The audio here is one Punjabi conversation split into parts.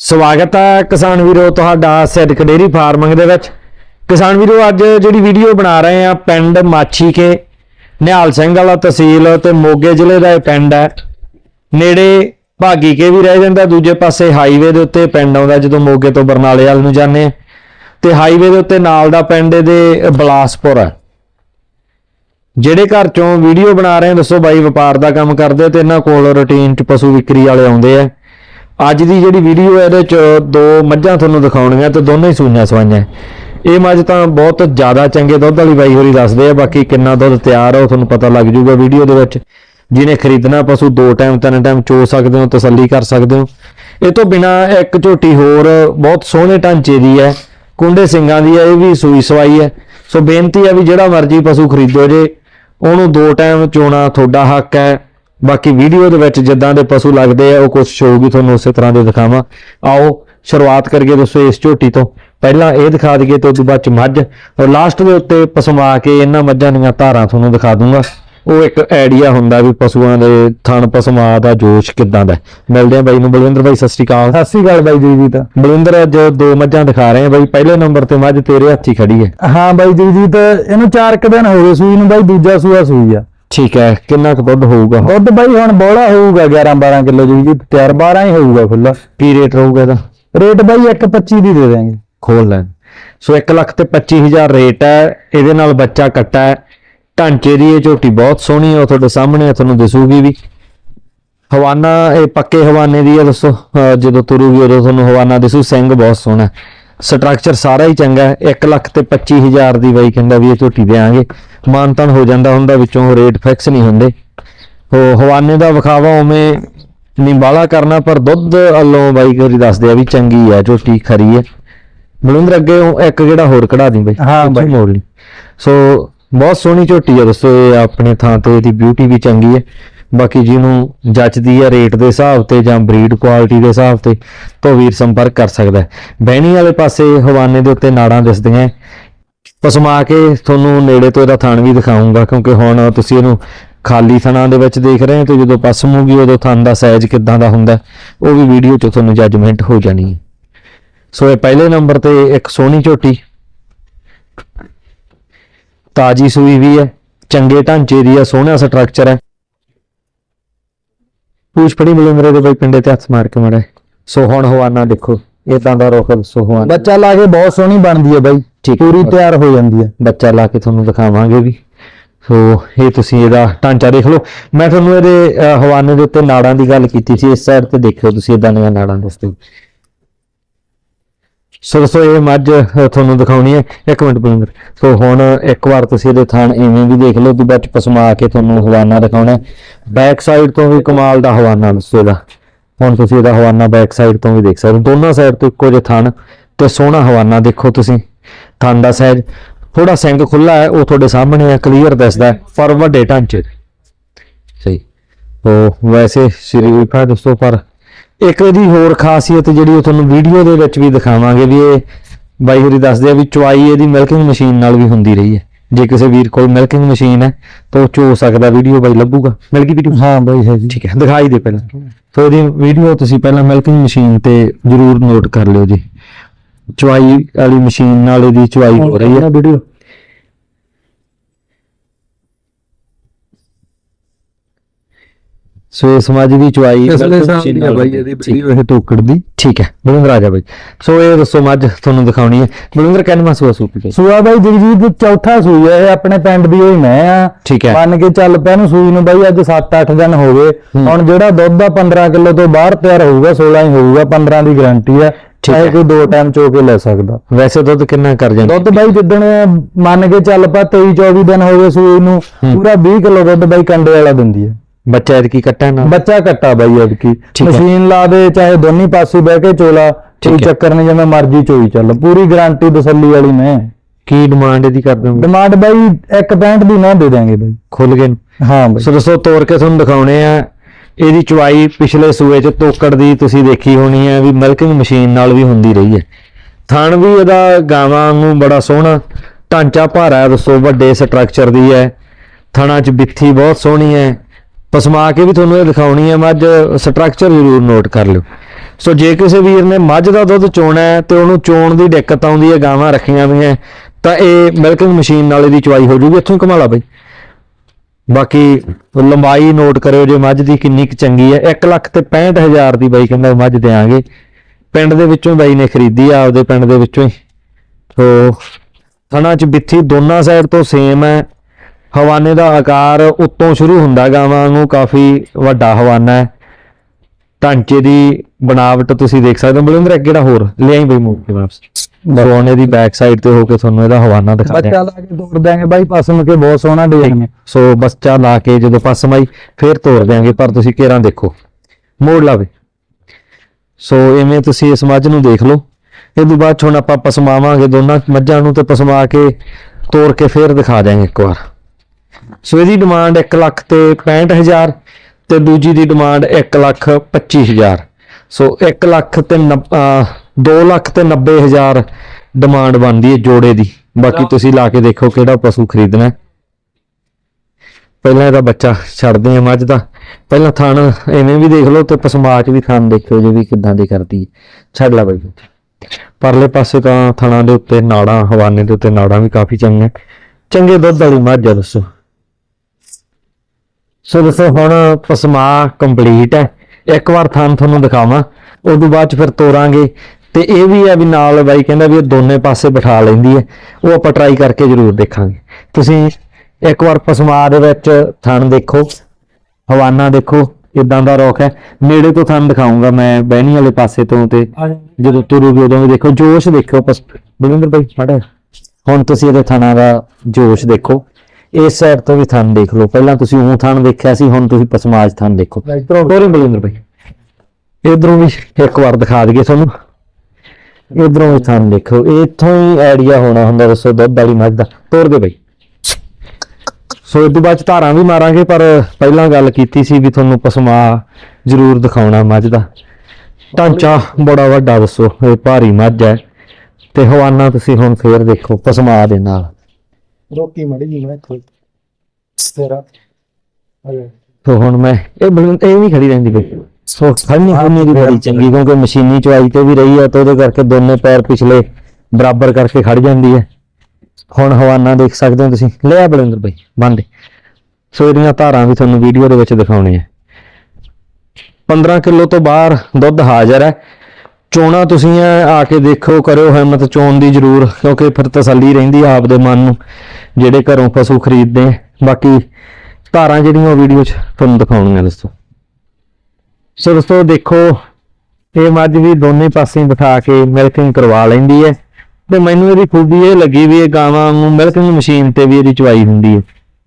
ਸਵਾਗਤ ਹੈ ਕਿਸਾਨ ਵੀਰੋ ਤੁਹਾਡਾ ਸਿੱਧਕ ਡੇਰੀ ਫਾਰਮਿੰਗ ਦੇ ਵਿੱਚ। ਕਿਸਾਨ ਵੀਰੋ, ਅੱਜ ਜਿਹੜੀ ਵੀਡੀਓ ਬਣਾ ਰਹੇ ਆ ਪਿੰਡ ਮਾਛੀ ਕੇ, ਨਿਹਾਲ ਸਿੰਘ ਵਾਲਾ ਤਹਿਸੀਲ ਤੇ ਮੋਗੇ ਜ਼ਿਲ੍ਹੇ ਦਾ ਇਹ ਪਿੰਡ ਹੈ। ਨੇੜੇ ਭਾਗੀ ਕੇ ਵੀ ਰਹਿ ਜਾਂਦਾ, ਦੂਜੇ ਪਾਸੇ ਹਾਈਵੇ ਦੇ ਉੱਤੇ ਪਿੰਡ ਆਉਂਦਾ, ਜਦੋਂ ਮੋਗੇ ਤੋਂ ਬਰਨਾਲੇ ਵੱਲ ਨੂੰ ਜਾਂਦੇ ਆ ਤੇ ਹਾਈਵੇ ਦੇ ਉੱਤੇ ਨਾਲ ਦਾ ਪਿੰਡ ਇਹਦੇ ਬਲਾਸਪੁਰ ਹੈ। ਜਿਹੜੇ ਘਰ ਚੋਂ ਵੀਡੀਓ ਬਣਾ ਰਹੇ ਆ ਦੱਸੋ ਬਾਈ, ਵਪਾਰ ਦਾ ਕੰਮ ਕਰਦੇ ਆ ਤੇ ਇਹਨਾਂ ਕੋਲ ਰੁਟੀਨ ਚ ਪਸ਼ੂ ਵਿਕਰੀ ਵਾਲੇ ਆਉਂਦੇ ਆ। ਅੱਜ ਦੀ ਜਿਹੜੀ ਵੀਡੀਓ ਹੈ ਇਹਦੇ ਚ ਦੋ ਮੱਝਾਂ ਤੁਹਾਨੂੰ ਦਿਖਾਉਣੀਆਂ ਤੇ ਦੋਨੇ ਹੀ ਸੂਈਆਂ ਸਵਾਈਆਂ। ਇਹ ਮੱਝ ਤਾਂ ਬਹੁਤ ਜ਼ਿਆਦਾ ਚੰਗੇ ਦੁੱਧ ਵਾਲੀ ਬਾਈ ਹੋਰੀ ਦੱਸਦੇ ਆ, ਬਾਕੀ ਕਿੰਨਾ ਦੁੱਧ ਤਿਆਰ ਆ ਉਹ ਤੁਹਾਨੂੰ ਪਤਾ ਲੱਗ ਜੂਗਾ ਵੀਡੀਓ ਦੇ ਵਿੱਚ। ਜਿਹਨੇ ਖਰੀਦਣਾ ਪਸ਼ੂ ਦੋ ਟਾਈਮ ਤਿੰਨ ਟਾਈਮ ਚੋ ਸਕਦੇ ਹੋ, ਤਸੱਲੀ ਕਰ ਸਕਦੇ ਹੋ। ਇਹ ਤੋਂ ਬਿਨਾ ਇੱਕ ਝੋਟੀ ਹੋਰ ਬਹੁਤ ਸੋਹਣੇ ਢਾਂਚੇ ਦੀ ਹੈ, ਕੁੰਡੇ ਸਿੰਘਾਂ ਦੀ ਹੈ, ਇਹ ਵੀ ਸੂਈ ਸਵਾਈ ਹੈ। ਸੋ ਬੇਨਤੀ ਹੈ ਵੀ ਜਿਹੜਾ ਮਰਜ਼ੀ ਪਸ਼ੂ ਖਰੀਦੋ ਜੇ, ਉਹਨੂੰ ਦੋ ਟਾਈਮ ਚੋਣਾ ਤੁਹਾਡਾ ਹੱਕ ਹੈ। ਬਾਕੀ ਵੀਡੀਓ ਦੇ ਵਿੱਚ ਜਿੱਦਾਂ ਦੇ ਪਸ਼ੂ ਲੱਗਦੇ ਆ ਉਹ ਕੋਸ਼ਿਸ਼ ਹੋਊਗੀ ਤੁਹਾਨੂੰ ਉਸੇ ਤਰ੍ਹਾਂ ਦੇ ਦਿਖਾਵਾਂ। ਆਓ ਸ਼ੁਰੂਆਤ ਕਰੀਏ ਦੋਸਤੋ ਇਸ ਝੋਟੀ ਤੋਂ। ਪਹਿਲਾਂ ਇਹ ਦਿਖਾ ਦਈਏ ਤੇ ਉਸ ਤੋਂ ਬਾਅਦ ਚ ਮੱਝ। ਔਰ ਲਾਸਟ ਦੇ ਉੱਤੇ ਪਸਮਾ ਕੇ ਇਹਨਾਂ ਮੱਝਾਂ ਦੀਆਂ ਧਾਰਾਂ ਤੁਹਾਨੂੰ ਦਿਖਾ ਦੂੰਗਾ। ਉਹ ਇੱਕ ਆਈਡੀਆ ਹੁੰਦਾ ਵੀ ਪਸ਼ੂਆਂ ਦੇ ਥਣ ਪਸਮਾ ਦਾ ਜੋਸ਼ ਕਿੱਦਾਂ ਦਾ। ਮਿਲਦੇ ਆ ਬਾਈ ਨੂੰ। ਬਲਵਿੰਦਰ ਬਾਈ ਸਤਿ ਸ਼੍ਰੀ ਅਕਾਲ। ਸਤਿ ਸ਼੍ਰੀ ਅਕਾਲ ਬਾਈ ਜਗਜੀਤ ਬਲਵਿੰਦਰ ਅੱਜ ਦੋ ਮੱਝਾਂ ਦਿਖਾ ਰਹੇ ਆ ਬਾਈ। ਪਹਿਲੇ ਨੰਬਰ ਤੇ ਮੱਝ ਤੇਰੇ ਹੱਥੀ ਖੜੀ ਹੈ। ਹਾਂ ਬਾਈ ਜਗਜੀਤ ਇਹਨੂੰ 4 ਕੁ ਦਿਨ ਹੋ ਗਏ ਸੂਈ ਨੂੰ ਬਾਈ ਦੂਜਾ ਸੂਆ ਸੂਈ ਆ। ਠੀਕ ਹੈ ਕਿੰਨਾ ਕੁ ਦੁੱਧ ਹੋਊਗਾ? ਦੁੱਧ ਬਾਈ ਹੁਣ ਬੋਲਾ ਹੋਊਗਾ 11 12 ਕਿਲੋ ਜਗਜੀਤ ਤਿਆਰ 12 ਹੀ ਹੋਊਗਾ ਖੁੱਲਾ ਕੀ ਰੇਟ ਰਹੂਗਾ ਇਹਦਾ? ਰੇਟ ਬਾਈ 1.25 ਦੀ ਦੇ ਦਾਂਗੇ ਖੋਲ ਲੈਣ ਸੋ 1 ਲੱਖ ਤੇ 25000 ਰੇਟ ਹੈ ਇਹਦੇ ਨਾਲ ਬੱਚਾ ਕੱਟਾ ਹੈ। ਢਾਂਚੇ ਦੀ ਇਹ ਝੋਟੀ ਬਹੁਤ ਸੋਹਣੀ ਹੈ ਤੁਹਾਡੇ ਸਾਹਮਣੇ ਤੁਹਾਨੂੰ ਦਿਸੂਗੀ ਵੀ। ਹਵਾਨਾ ਇਹ ਪੱਕੇ ਹਵਾਨੇ ਦੀ ਹੈ ਦੱਸੋ। ਜਦੋਂ ਤੁਰੂਗੀ ਉਦੋਂ ਤੁਹਾਨੂੰ ਹਵਾਨਾ ਦਿਸੂ ਸਿੰਘ ਬਹੁਤ ਸੋਹਣਾ ਸਟਰਕਚਰ ਸਾਰਾ ਹੀ ਚੰਗਾ ਹੈ। 1 ਲੱਖ ਤੇ 25000 ਦੀ ਬਾਈ ਕਹਿੰਦਾ ਵੀ ਇਹ ਝੋਟੀ ਦੇਾਂਗੇ ਮਾਨਤਨ ਹੋ ਜਾਂਦਾ ਹੁੰਦਾ ਵਿੱਚੋਂ ਰੇਟ ਫਿਕਸ ਨਹੀਂ ਹੁੰਦੇ। ਉਹ ਹਵਾਨੇ ਦਾ ਵਿਖਾਵਾ ਉਵੇਂ ਨਹੀਂ ਬਾਲਾ ਕਰਨਾ ਪਰ ਦੁੱਧ ਵੱਲੋਂ ਬਾਈ ਕਰੀ ਦੱਸਦੇ ਆ ਵੀ ਚੰਗੀ ਹੈ ਝੋਟੀ ਖਰੀ ਹੈ ਬਲੁੰਦਰ ਅੱਗੇ ਇੱਕ ਜਿਹੜਾ ਹੋਰ ਕਢਾ ਦੀ ਬਈ ਹਾਂ ਬਾਈ। ਮੋੜ ਲਈ। ਸੋ ਬਹੁਤ ਸੋਹਣੀ ਝੋਟੀ ਹੈ ਦੋਸਤੋ ਇਹ ਆਪਣੇ ਥਾਂ ਤੇ ਇਹਦੀ ਬਿਊਟੀ ਵੀ ਚੰਗੀ ਹੈ ਬਾਕੀ ਜਿਹਨੂੰ ਜੱਚਦੀ ਹੈ ਰੇਟ ਦੇ ਹਿਸਾਬ ਤੇ ਜਾਂ ਬਰੀਡ ਕੁਆਲਿਟੀ ਦੇ ਹਿਸਾਬ ਤੇ, ਤਾਂ ਵੀਰ ਸੰਪਰਕ ਕਰ ਸਕਦਾ ਹੈ। ਬਹਿਣੀ ਵਾਲੇ ਪਾਸੇ ਹਵਾਨੇ ਦੇ ਉੱਤੇ ਨਾੜਾਂ ਦਿਸਦੀਆਂ ਪਸਮਾ ਕੇ ਤੁਹਾਨੂੰ ਨੇੜੇ ਤੋਂ ਇਹਦਾ ਥਣ ਵੀ ਦਿਖਾਉਂਗਾ ਕਿਉਂਕਿ ਹੁਣ ਤੁਸੀਂ ਇਹਨੂੰ ਖਾਲੀ ਥਣਾਂ ਦੇ ਵਿੱਚ ਦੇਖ ਰਹੇ ਹੋ ਤੇ ਜਦੋਂ ਪਸਮੂਗੀ ਉਦੋਂ ਥਣ ਦਾ ਸਾਈਜ਼ ਕਿੱਦਾਂ ਦਾ ਹੁੰਦਾ ਉਹ ਵੀ ਵੀਡੀਓ 'ਚ ਤੁਹਾਨੂੰ ਜੱਜਮੈਂਟ ਹੋ ਜਾਣੀ ਹੈ। ਸੋ ਇਹ ਪਹਿਲੇ ਨੰਬਰ ਤੇ ਇੱਕ ਸੋਹਣੀ ਝੋਟੀ, ਤਾਜੀ ਸੂਈ ਵੀ ਹੈ, ਚੰਗੇ ਢਾਂਚੇ ਦੀ ਹੈ ਸੋਹਣਾ ਸਟਰਕਚਰ ਹੈ। ਪੂਛ ਫੜੀ ਮਲਿੰਦਰੇ ਦੇ ਬਈ ਪਿੰਡੇ ਤੇ ਹੱਥ ਮਾਰ ਕੇ ਮੜਾ ਸੋ ਹੁਣ ਹਵਾਨਾ ਦੇਖੋ ਇਦਾਂ ਦਾ ਰੁਖ ਸੋ ਹਵਾਨਾ ਬੱਚਾ ਲਾ ਕੇ ਬਹੁਤ ਸੋਹਣੀ ਬਣਦੀ ਹੈ ਬਾਈ। ਠੀਕ। ਪੂਰੀ ਤਿਆਰ ਹੋ ਜਾਂਦੀ ਹੈ। ਬੱਚਾ ਲਾ ਕੇ ਤੁਹਾਨੂੰ ਦਿਖਾਵਾਂਗੇ ਵੀ। ਸੋ ਇਹ ਤੁਸੀਂ ਇਹਦਾ ਢਾਂਚਾ ਦੇਖ ਲਓ। ਮੈਂ ਤੁਹਾਨੂੰ ਇਹਦੇ ਹਵਾਨੇ ਦੇ ਉੱਤੇ ਨਾੜਾਂ ਦੀ ਗੱਲ ਕੀਤੀ ਸੀ ਇਸ ਸਾਈਡ ਤੇ ਦੇਖਿਓ ਤੁਸੀਂ ਇਦਾਂ ਦੀਆਂ ਨਾੜਾਂ ਦੋਸਤੋ ਸੋ ਦੋਸਤੋ, ਇਹ ਮੱਝ ਤੁਹਾਨੂੰ ਦਿਖਾਉਣੀ ਹੈ। ਇੱਕ ਮਿੰਟ ਬਲਿੰਦਰ ਸੋ ਹੁਣ ਇੱਕ ਵਾਰ ਤੁਸੀਂ ਇਹਦੇ ਥਾਣ ਐਵੇਂ ਵੀ ਦੇਖ ਲਓ ਤੇ ਵਿੱਚ ਪਸਮਾ ਕੇ ਤੁਹਾਨੂੰ ਹਵਾਨਾ ਦਿਖਾਉਣਾ ਬੈਕ ਸਾਈਡ ਤੋਂ ਵੀ ਕਮਾਲ ਦਾ ਹਵਾਨਾ ਦੋਸਤੋ ਇਹਦਾ। ਹੁਣ ਤੁਸੀਂ ਇਹਦਾ ਹਵਾਨਾ ਬੈਕ ਸਾਈਡ ਤੋਂ ਵੀ ਦੇਖ ਸਕਦੇ ਹੋ। ਦੋਨਾਂ ਸਾਈਡ ਤੋਂ ਇੱਕੋ ਜਿਹੇ ਥਣ ਤੇ ਸੋਹਣਾ ਹਵਾਨਾ ਦੇਖੋ ਤੁਸੀਂ। ਥਣ ਦਾ ਸਾਈਜ਼ ਥੋੜਾ ਸਿੰਘ ਖੁੱਲਾ ਹੈ, ਉਹ ਤੁਹਾਡੇ ਸਾਹਮਣੇ ਆ ਕਲੀਅਰ ਦਿਸਦਾ ਪਰ ਵੱਡੇ ਢਾਂਚੇ ਸਹੀ। ਉਹ ਵੈਸੇ ਸ਼੍ਰੀ ਵਿਪਾ ਦੋਸਤੋ, ਪਰ ਇੱਕ ਇਹਦੀ ਹੋਰ ਖਾਸੀਅਤ ਜਿਹੜੀ ਉਹ ਤੁਹਾਨੂੰ ਵੀਡੀਓ ਦੇ ਵਿੱਚ ਵੀ ਦਿਖਾਵਾਂਗੇ ਵੀ ਇਹ ਬਾਈ ਹੋਰੀ ਦੱਸਦੇ ਆ ਵੀ ਚੁਆਈ ਇਹਦੀ ਮਿਲਕਿੰਗ ਮਸ਼ੀਨ ਨਾਲ ਵੀ ਹੁੰਦੀ ਰਹੀ ਹੈ। ਜੇ ਕਿਸੇ ਵੀਰ ਕੋਲ ਮਿਲਕਿੰਗ ਮਸ਼ੀਨ ਹੈ ਤਾਂ ਉਹ ਚੋ ਸਕਦਾ ਵੀਡੀਓ ਬਾਈ ਲੱਭੂਗਾ। ਮਿਲ ਗਈ ਵੀਡੀਓ? ਹਾਂ ਬਾਈ ਹੈ ਜੀ। ਠੀਕ ਹੈ ਦਿਖਾਈ ਦੇ ਪਹਿਲਾਂ। ਸੋ ਇਹਦੀ ਵੀਡੀਓ ਤੁਸੀਂ ਪਹਿਲਾਂ ਮਿਲਕਿੰਗ ਮਸ਼ੀਨ ਤੇ ਜਰੂਰ ਨੋਟ ਕਰ ਲਿਓ ਜੀ। ਚੁਆਈ ਵਾਲੀ ਮਸ਼ੀਨ ਨਾਲ ਇਹਦੀ ਚੁਆਈ ਹੋ ਰਹੀ ਹੈ ਵੀਡੀਓ। ਸੋ ਸਮਾਜ ਦੀ ਚੁਆਈ ਇਸਲੇ milking ਸਾਹ machine ਦੀ ਨਾਲ ਬਾਈ। ਇਹਦੀ ਵੀਡੀਓ ਇਹ ਟੋਕੜ ਦੀ ਠੀਕ ਹੈ। ਬਲਵਿੰਦਰ ਆ ਜਾ ਬਾਈ। ਸੋ ਇਹ ਦੱਸੋ ਮੱਝ ਤੁਹਾਨੂੰ ਦਿਖਾਉਣੀ ਹੈ। ਬਲਵਿੰਦਰ ਕਹਿੰਦਾ ਸੂਆ ਸੂਪੀ ਗਈ ਸੂਆ ਬਾਈ ਜਗਜੀਤ ਚੌਥਾ ਸੂਈ ਹੈ। ਇਹ ਆਪਣੇ ਪਿੰਡ ਦੀ ਹੋਈ ਮੈਂ ਆ। ਠੀਕ ਹੈ। ਮੰਨ ਕੇ ਚੱਲ ਪਿਆ ਨੂੰ ਸੂਈ ਨੂੰ ਬਾਈ ਅੱਜ 7-8 ਦਿਨ ਹੋ ਗਏ। ਹੁਣ ਜਿਹੜਾ ਦੁੱਧ ਆ 15 ਕਿਲੋ ਤੋਂ ਬਾਹਰ ਤਿਆਰ ਹੋਊਗਾ 16 ਹੀ ਹੋਊਗਾ 15 ਦੀ ਗਾਰੰਟੀ ਹੈ। ਠੀਕ ਹੈ। ਚਾਹੇ ਕੋਈ ਦੋ ਟਾਈਮ ਚੋ ਕੇ ਲੈ ਸਕਦਾ। ਵੈਸੇ ਦੁੱਧ ਕਿੰਨਾ ਕਰ ਜਾਂਦਾ? ਦੁੱਧ ਬਾਈ ਜਿੱਦਣ ਮੰਨ ਕੇ ਚੱਲ ਪਾ 23 24 ਦਿਨ ਹੋ ਗਏ ਸੂਈ ਨੂੰ ਪੂਰਾ 20 ਕਿਲੋ ਦੁੱਧ ਬਾਈ ਕੰਡੇ ਵਾਲਾ ਦਿੰਦੀ ਹੈ। ਬੱਚਾ ਇਹ ਕੀ ਕੱਟਾ ਨਾ? ਬੱਚਾ ਕੱਟਾ ਬਾਈ ਐਤਕੀ। ਠੀਕ ਹੈ। ਮਸ਼ੀਨ ਲਾ ਦੇ ਚਾਹੇ ਦੋਨੀ ਪਾਸੇ ਬਹਿ ਕੇ ਚੋਲਾ ਕੋਈ ਠੀਕ ਹੈ। ਚੱਕਰ ਨਹੀਂ ਜਿਵੇਂ ਮਰਜ਼ੀ ਚੋਈ ਚੱਲ। ਪੂਰੀ ਗਾਰੰਟੀ ਤਸੱਲੀ ਵਾਲੀ ਮੈਂ। ਕੀ ਡਿਮਾਂਡ ਇਹਦੀ ਕਰ ਦੋਗੇ ਡਿਮਾਂਡ ਬਾਈ 1.65 ਦੀ ਨਾ ਦੇ ਦਾਂਗੇ ਬਾਈ। ਖੁੱਲ ਗਏ ਨੂੰ। ਹਾਂ ਬਾਈ। ਸੋ ਦੋਸਤੋ ਤੋੜ ਕੇ ਤੁਹਾਨੂੰ ਦਿਖਾਉਣੇ ਆ। ਇਹਦੀ ਚੁਆਈ ਪਿਛਲੇ ਸੂਏ ਚ ਤੋਕੜ ਦੀ ਤੁਸੀਂ ਦੇਖੀ ਹੋਣੀ ਹੈ ਵੀ ਮਿਲਕਿੰਗ ਮਸ਼ੀਨ ਨਾਲ ਵੀ ਹੁੰਦੀ ਰਹੀ ਹੈ। ਥਣ ਵੀ ਇਹਦਾ ਗਾਵਾਂ ਨੂੰ ਬੜਾ ਸੋਹਣਾ। ਢਾਂਚਾ ਭਾਰਾ ਹੈ ਦੋਸਤੋ ਵੱਡੇ ਸਟਰਕਚਰ ਦੀ ਹੈ। ਥਣਾਂ ਚ ਬਿੱਥੀ ਬਹੁਤ ਸੋਹਣੀ ਹੈ। ਪਸਮਾ ਕੇ ਵੀ ਤੁਹਾਨੂੰ ਇਹ ਦਿਖਾਉਣੀ ਹੈ, ਮੱਝ ਸਟਰਕਚਰ ਜ਼ਰੂਰ ਨੋਟ ਕਰ ਲਿਓ। ਸੋ ਜੇ ਕਿਸੇ ਵੀਰ ਨੇ ਮੱਝ ਦਾ ਦੁੱਧ ਚੋਣਾ ਹੈ ਤੇ ਉਹਨੂੰ ਚੋਣ ਦੀ ਦਿੱਕਤ ਆਉਂਦੀ ਹੈ, ਗਾਵਾਂ ਰੱਖੀਆਂ ਹੋਈਆਂ ਤਾਂ ਇਹ ਮਿਲਕਿੰਗ ਮਸ਼ੀਨ ਨਾਲ ਇਹਦੀ ਚਵਾਈ ਹੋ ਜੂਗੀ। ਇੱਥੋਂ ਹੀ ਬਈ। ਬਾਕੀ ਲੰਬਾਈ ਨੋਟ ਕਰਿਓ ਜੇ ਮੱਝ ਦੀ ਕਿੰਨੀ ਕੁ ਚੰਗੀ ਹੈ। 1 ਲੱਖ ਤੇ 65000 ਦੀ ਬਾਈ ਕਹਿੰਦਾ ਮੱਝ ਦੇਾਂਗੇ ਪਿੰਡ ਦੇ ਵਿੱਚੋਂ ਬਾਈ ਨੇ ਖਰੀਦੀ ਆ, ਆਪਦੇ ਪਿੰਡ ਦੇ ਵਿੱਚੋਂ ਹੀ। ਸੋ ਥਣਾ ਚ ਬਿੱਥੀ ਦੋਨਾਂ ਸਾਈਡ ਤੋਂ ਸੇਮ ਹੈ। ਹਵਾਨੇ ਦਾ ਆਕਾਰ ਉੱਤੋਂ ਸ਼ੁਰੂ ਹੁੰਦਾ ਗਾਵਾਂ ਨੂੰ ਕਾਫੀ ਵੱਡਾ ਹਵਾਨਾ ਹੈ। ਢਾਂਚੇ ਦੀ ਬਣਾਵਟ ਤੁਸੀਂ ਦੇਖ ਸਕਦੇ ਹੋ। ਬਲਿੰਦਰ ਇੱਕ ਜਿਹੜਾ ਹੋਰ ਲੈ ਆਈ ਬਈ ਮੂਵ ਕੇ ਵਾਪਸ। ਸੋਨੇ ਦੀ ਬੈਕ ਸਾਈਡ ਤੇ ਹੋ ਕੇ ਤੁਹਾਨੂੰ ਇਹਦਾ ਹਵਾਨਾ ਦਿਖਾ ਦਿਆਂ ਬੱਚਾ ਲਾ ਕੇ ਤੋੜ ਦਿਆਂਗੇ ਬਾਈ ਪਸਮ ਕੇ ਬਹੁਤ ਸੋਹਣਾ ਡਿਜ਼ਾਈਨ ਹੈ। ਸੋ ਬੱਚਾ ਲਾ ਕੇ ਜਦੋਂ ਪਸਮਾਈ ਫੇਰ ਤੋੜ ਦਿਆਂਗੇ ਪਰ ਤੁਸੀਂ ਕੇਰਾਂ ਦੇਖੋ। ਮੋੜ ਲਾਵੇ। ਸੋ ਐਵੇਂ ਤੁਸੀਂ ਇਸ ਮੱਝ ਨੂੰ ਦੇਖ ਲਓ। ਇਹ ਤੋਂ ਬਾਅਦ ਹੁਣ ਆਪਾਂ ਪਸਮਾਵਾਂਗੇ ਦੋਨਾਂ ਮੱਝਾਂ ਨੂੰ ਤੇ ਪਸਮਾ ਕੇ ਤੋੜ ਕੇ ਫੇਰ ਦਿਖਾ ਦਿਆਂਗੇ ਇੱਕ ਵਾਰ। ਸੋ ਇਹਦੀ ਡਿਮਾਂਡ 1 ਲੱਖ ਤੇ 65000 ਤੇ ਦੂਜੀ ਦੀ ਡਿਮਾਂਡ 1 ਲੱਖ 25000 ਸੋ 1 ਲੱਖ ਤੇ 2 ਲੱਖ ਤੇ 90000 ਡਿਮਾਂਡ ਬਣਦੀ ਹੈ ਜੋੜੇ ਦੀ। ਬਾਕੀ ਤੁਸੀਂ ਲਾ ਕੇ ਦੇਖੋ ਕਿਹੜਾ ਪਸ਼ੂ ਖਰੀਦਣਾ ਪਹਿਲਾਂ ਇਹਦਾ ਬੱਚਾ ਛੱਡਦੇ ਆ ਮੱਝ ਦਾ। ਪਹਿਲਾਂ ਥਣ ਐਵੇਂ ਵੀ ਦੇਖ ਲਓ ਤੇ ਪਸਮਾਚ ਵੀ ਥਣ ਦੇਖਿਓ ਜੇ ਵੀ ਕਿੱਦਾਂ ਦੀ ਕਰਦੀ ਹੈ। ਛੱਡ ਲੈ ਬਾਈ ਪਰਲੇ ਪਾਸੇ ਤਾਂ ਥਣਾਂ ਦੇ ਉੱਤੇ ਨਾੜਾਂ ਹਵਾਨੇ ਦੇ ਉੱਤੇ ਨਾੜਾਂ ਵੀ ਕਾਫੀ ਚੰਗੀਆਂ। ਚੰਗੇ ਦੁੱਧ ਵਾਲੀ ਮੱਝ ਆ ਦੱਸੋ। ਸੋ ਦੱਸੋ ਹੁਣ ਪਸਮਾ ਕੰਪਲੀਟ ਹੈ। ਇੱਕ ਵਾਰ ਥਣ ਤੁਹਾਨੂੰ ਦਿਖਾਵਾਂ। ਉਸ ਤੋਂ ਬਾਅਦ ਚ ਫਿਰ ਤੋਰਾਂਗੇ। ਤੇ ਇਹ ਵੀ ਹੈ ਵੀ ਨਾਲ ਬਾਈ ਕਹਿੰਦਾ ਵੀ ਇਹ ਦੋਨੇ ਪਾਸੇ ਬਿਠਾ ਲੈਂਦੀ ਹੈ। ਉਹ ਆਪਾਂ ਟਰਾਈ ਕਰਕੇ ਜ਼ਰੂਰ ਦੇਖਾਂਗੇ। ਤੁਸੀਂ ਇੱਕ ਵਾਰ ਪਸਮਾ ਦੇ ਵਿੱਚ ਥਣ ਦੇਖੋ। ਹਵਾਨਾ ਦੇਖੋ ਇਦਾਂ ਦਾ ਰੋਕ ਹੈ। ਨੇੜੇ ਤੋਂ ਥਣ ਦਿਖਾਉਂਗਾ ਮੈਂ ਬਹਿਣੀ ਵਾਲੇ ਪਾਸੇ ਤੋਂ ਤੇ ਜਦੋਂ ਤੁਰੂਗੀ ਉਦੋਂ ਵੀ ਦੇਖੋ। ਜੋਸ਼ ਦੇਖੋ ਪਸ ਬਲਵਿੰਦਰ ਭਾਈ ਫੜ ਹੁਣ ਤੁਸੀਂ ਇਹਦੇ ਥਣਾਂ ਦਾ ਜੋਸ਼ ਦੇਖੋ। ਇਸ ਸਾਈਡ ਤੋਂ ਵੀ ਥਣ ਦੇਖ ਲਓ। ਪਹਿਲਾਂ ਤੁਸੀਂ ਉਹ ਥਣ ਦੇਖਿਆ ਸੀ ਹੁਣ ਤੁਸੀਂ ਪਸਮਾਜ ਥਣ ਦੇਖੋ। ਤੋਰੇ ਬਲਵਿੰਦਰ ਭਾਈ ਇਧਰੋਂ ਵੀ ਇੱਕ ਵਾਰ ਦਿਖਾ ਦਈਏ ਤੁਹਾਨੂੰ। ਇਧਰੋਂ ਵੀ ਥਣ ਦੇਖੋ। ਇੱਥੋਂ ਹੀ ਆਈਡੀਆ ਹੋਣਾ ਹੁੰਦਾ ਦੱਸੋ ਦੁੱਧ ਵਾਲੀ ਮੱਝ ਦਾ। ਤੋਰ ਦੇ ਭਾਈ ਸੋ ਇਹ ਤੋਂ ਬਾਅਦ ਧਾਰਾਂ ਵੀ ਮਾਰਾਂਗੇ ਪਰ ਪਹਿਲਾਂ ਗੱਲ ਕੀਤੀ ਸੀ ਵੀ ਤੁਹਾਨੂੰ ਪਸਮਾ ਜ਼ਰੂਰ ਦਿਖਾਉਣਾ ਮੱਝ ਦਾ। ਢਾਂਚਾ ਬੜਾ ਵੱਡਾ ਦੱਸੋ। ਇਹ ਭਾਰੀ ਮੱਝ ਹੈ। ਤੇ ਹਵਾਨਾ ਤੁਸੀਂ ਹੁਣ ਫੇਰ ਦੇਖੋ ਪਸਮਾ ਦੇ ਨਾਲ। ਰੋਕੀ ਮੜੀ ਜੀ ਮੈਂ ਕੋਈ ਤੇਰਾ ਅਰੇ। ਸੋ ਹੁਣ ਮੈਂ ਇਹ ਬਲਵੰਤ ਇਹ ਨਹੀਂ ਖੜੀ ਰਹਿੰਦੀ ਬਈ ਸੋ ਖੜਨੀ ਹੋਣੀ ਦੀ ਬੜੀ ਚੰਗੀ, ਕਿਉਂਕਿ ਮਸ਼ੀਨੀ ਚਵਾਈ ਤੇ ਵੀ ਰਹੀ ਹੈ ਤੇ ਉਹਦੇ ਕਰਕੇ ਦੋਨੇ ਪੈਰ ਪਿਛਲੇ ਬਰਾਬਰ ਕਰਕੇ ਖੜ ਜਾਂਦੀ ਹੈ। ਹੁਣ ਹਵਾਨਾ ਦੇਖ ਸਕਦੇ ਹੋ ਤੁਸੀਂ। ਲਿਆ ਬਲਵਿੰਦਰ ਬਈ ਬੰਦੇ ਸੋ ਇਹਦੀਆਂ ਧਾਰਾਂ ਵੀ ਤੁਹਾਨੂੰ ਵੀਡੀਓ ਦੇ ਵਿੱਚ ਦਿਖਾਉਣੇ ਆ 15 ਕਿਲੋ ਤੋਂ ਬਾਹਰ ਦੁੱਧ ਹਾਜ਼ਰ ਹੈ। ਚੋਣਾ ਤੁਸੀਂ ਆ ਕੇ ਦੇਖੋ ਕਰਿਓ ਹਿੰਮਤ ਚੋਣ ਦੀ ਜ਼ਰੂਰ ਕਿਉਂਕਿ ਫਿਰ ਤਸੱਲੀ ਰਹਿੰਦੀ ਆ ਆਪਦੇ ਮਨ ਨੂੰ ਜਿਹੜੇ ਘਰੋਂ ਪਸ਼ੂ ਖਰੀਦਦੇ ਬਾਕੀ ਧਾਰਾਂ ਜਿਹੜੀਆਂ ਉਹ ਵੀਡੀਓ 'ਚ ਤੁਹਾਨੂੰ ਦਿਖਾਉਣੀਆਂ ਦੋਸਤੋ ਸੋ ਦੋਸਤੋ ਦੇਖੋ ਇਹ ਮੱਝ ਵੀ ਦੋਨੇ ਪਾਸੇ ਬਿਠਾ ਕੇ ਮਿਲਕਿੰਗ ਕਰਵਾ ਲੈਂਦੀ ਹੈ ਤੇ ਮੈਨੂੰ ਇਹਦੀ ਖੂਬੀ ਇਹ ਲੱਗੀ ਵੀ ਇਹ ਗਾਵਾਂ ਨੂੰ ਮਿਲਕਿੰਗ ਮਸ਼ੀਨ ਤੇ ਵੀ ਇਹਦੀ ਚਵਾਈ ਹੁੰਦੀ ਹੈ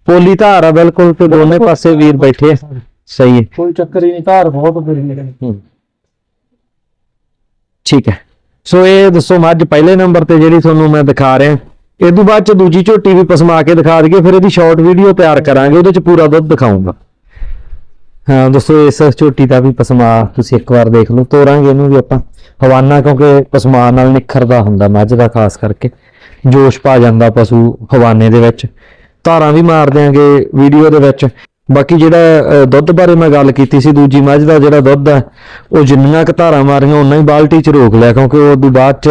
ਪੋਲੀ ਧਾਰ ਆ ਬਿਲਕੁਲ ਤੇ ਦੋਨੇ ਪਾਸੇ ਵੀਰ ਬੈਠੇ। ਸਹੀ ਹੈ ਕੋਈ ਚੱਕਰ ਹੀ ਨਹੀਂ ਧਾਰ ਬਹੁਤ ਬੜੀ ਨਿਕਲੀ। ਹੂੰ। ਠੀਕ ਹੈ। ਸੋ ਇਹ ਦੱਸੋ ਮੱਝ ਪਹਿਲੇ ਨੰਬਰ ਤੇ ਜਿਹੜੀ ਤੁਹਾਨੂੰ ਮੈਂ ਦਿਖਾ ਰਿਹਾ ਇਹ ਤੋਂ ਬਾਅਦ ਚ ਦੂਜੀ ਝੋਟੀ ਵੀ ਪਸਮਾ ਕੇ ਦਿਖਾ ਦਈਏ, ਫਿਰ ਇਹਦੀ ਸ਼ਾਰਟ ਵੀਡੀਓ ਤਿਆਰ ਕਰਾਂਗੇ, ਉਹਦੇ ਚ ਪੂਰਾ ਦੁੱਧ ਦਿਖਾਉਂਗਾ। ਹਾਂ, ਦੱਸੋ ਇਸ ਝੋਟੀ ਦਾ ਵੀ ਪਸਮਾ ਤੁਸੀਂ ਇੱਕ ਵਾਰ ਦੇਖ ਲਓ, ਤੋਰਾਂਗੇ ਇਹਨੂੰ ਵੀ ਆਪਾਂ। ਹਵਾਨਾ ਕਿਉਂਕਿ ਪਸਮਾ ਨਾਲ ਨਿਖਰਦਾ ਹੁੰਦਾ ਮੱਝ ਦਾ, ਖਾਸ ਕਰਕੇ। ਜੋਸ਼ ਪਾ ਜਾਂਦਾ ਪਸ਼ੂ ਹਵਾਨੇ ਦੇ ਵਿੱਚ। ਧਾਰਾਂ ਵੀ ਮਾਰ ਦਿਆਂਗੇ ਵੀਡੀਓ ਦੇ ਵਿੱਚ। ਬਾਕੀ ਜਿਹੜਾ ਦੁੱਧ ਬਾਰੇ ਮੈਂ ਗੱਲ ਕੀਤੀ ਸੀ ਦੂਜੀ ਮੱਝ ਦਾ ਜਿਹੜਾ ਦੁੱਧ ਹੈ ਉਹ ਜਿੰਨੀਆਂ ਕੁ ਧਾਰਾਂ ਮਾਰੀਆਂ ਉਹਨਾਂ ਹੀ ਬਾਲਟੀ 'ਚ ਰੋਕ ਲਿਆ ਕਿਉਂਕਿ ਉਹ ਤੋਂ ਬਾਅਦ 'ਚ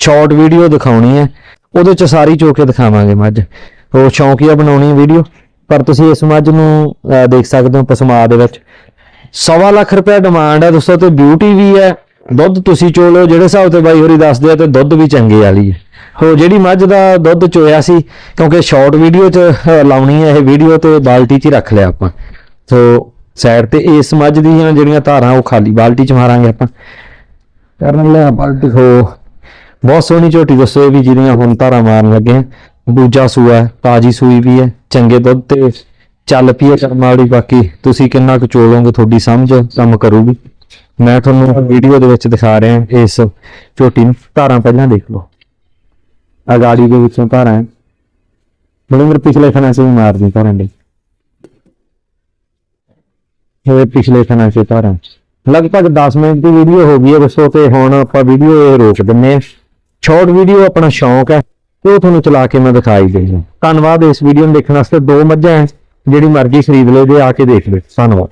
ਸ਼ਾਰਟ ਵੀਡੀਓ ਦਿਖਾਉਣੀ ਹੈ। ਉਹਦੇ 'ਚ ਸਾਰੀ ਚੋ ਕੇ ਦਿਖਾਵਾਂਗੇ ਮੱਝ। ਉਹ ਸ਼ੌਂਕੀਆ ਬਣਾਉਣੀ ਵੀਡੀਓ ਪਰ ਤੁਸੀਂ ਇਸ ਮੱਝ ਨੂੰ ਅ, ਦੇਖ ਸਕਦੇ ਹੋ ਪਸਮਾ ਦੇ ਵਿੱਚ। ਸਵਾ ਲੱਖ ਰੁਪਏ ਡਿਮਾਂਡ ਹੈ ਦੋਸਤੋ ਤੇ ਬਿਊਟੀ ਵੀ ਹੈ। ਦੁੱਧ ਤੁਸੀਂ ਚੋ ਲਓ ਜਿਹੜੇ ਹਿਸਾਬ ਤੇ ਬਾਈ ਹੋਰੀ ਦੱਸਦੇ ਆ ਤੇ ਦੁੱਧ ਵੀ ਚੰਗੇ ਵਾਲੀ ਹੈ। ਹੋ, ਜਿਹੜੀ ਮੱਝ ਦਾ ਦੁੱਧ ਚੋਇਆ ਸੀ, ਕਿਉਂਕਿ ਸ਼ਾਰਟ ਵੀਡੀਓ ਚ ਲਾਉਣੀ ਹੈ ਇਹ ਵੀਡੀਓ ਤੇ ਬਾਲਟੀ 'ਚ ਹੀ ਰੱਖ ਲਿਆ ਆਪਾਂ। ਸੋ ਸਾਈਡ ਤੇ ਇਸ ਮੱਝ ਦੀਆਂ ਜਿਹੜੀਆਂ ਧਾਰਾਂ, ਉਹ ਖਾਲੀ ਬਾਲਟੀ 'ਚ ਮਾਰਾਂਗੇ ਆਪਾਂ। ਕਰਨ ਲਿਆ ਬਾਲਟੀ, ਹੋ। ਬਹੁਤ ਸੋਹਣੀ ਝੋਟੀ ਦੱਸੋ ਇਹ ਵੀ, ਜਿਹਦੀਆਂ ਹੁਣ ਧਾਰਾਂ ਮਾਰਨ ਲੱਗੇ ਆ ਦੂਜਾ ਸੂਆ ਤਾਜੀ ਸੂਈ ਵੀ ਹੈ, ਚੰਗੇ ਦੁੱਧ ਤੇ ਚੱਲ ਪਈ ਹੈ ਕਰਮ ਵਾਲੀ। ਬਾਕੀ ਤੁਸੀਂ ਕਿੰਨਾ ਕੁ ਚੋਲੋਗੇ ਤੁਹਾਡੀ ਸਮਝ ਕੰਮ ਕਰੂਗੀ। ਮੈਂ ਤੁਹਾਨੂੰ ਵੀਡੀਓ ਦੇ ਵਿੱਚ ਦਿਖਾ ਰਿਹਾ ਇਸ ਝੋਟੀ ਨੂੰ। ਧਾਰਾਂ ਪਹਿਲਾਂ ਦੇਖ ਲਓ। ਆ ਦੇ ਵਿੱਚੋਂ ਧਾਰਾਂ ਹੈ ਬਲਿੰਦਰ ਪਿਛਲੇ ਖਾਣਾ ਸੇ ਵੀ ਮਾਰਦੀ ਧਾਰਾਂ ਦੇ ਇਹ ਪਿਛਲੇ ਖਾਣਾ ਸੇ ਧਾਰਾਂ ਲਗਭਗ 10 ਮਿੰਟ ਦੀ ਵੀਡੀਓ ਹੋ ਗਈ ਹੈ ਦੱਸੋ ਤੇ ਹੁਣ ਆਪਾਂ ਵੀਡੀਓ ਇਹ ਰੋਕ ਦਿੰਨੇ ਆ ਸ਼ਾਰਟ ਵੀਡੀਓ ਆਪਣਾ ਸ਼ੌਂਕ ਹੈ, ਤੇ ਉਹ ਤੁਹਾਨੂੰ ਚਲਾ ਕੇ ਮੈਂ ਦਿਖਾਈ ਦੇਈ ਧੰਨਵਾਦ ਇਸ ਵੀਡੀਓ ਨੂੰ ਦੇਖਣ ਵਾਸਤੇ। ਦੋ ਮੱਝਾਂ ਹੈ, ਜਿਹੜੀ ਮਰਜ਼ੀ ਖਰੀਦ ਲਓ ਜੇ ਆ ਕੇ ਦੇਖ ਲਓ। ਧੰਨਵਾਦ।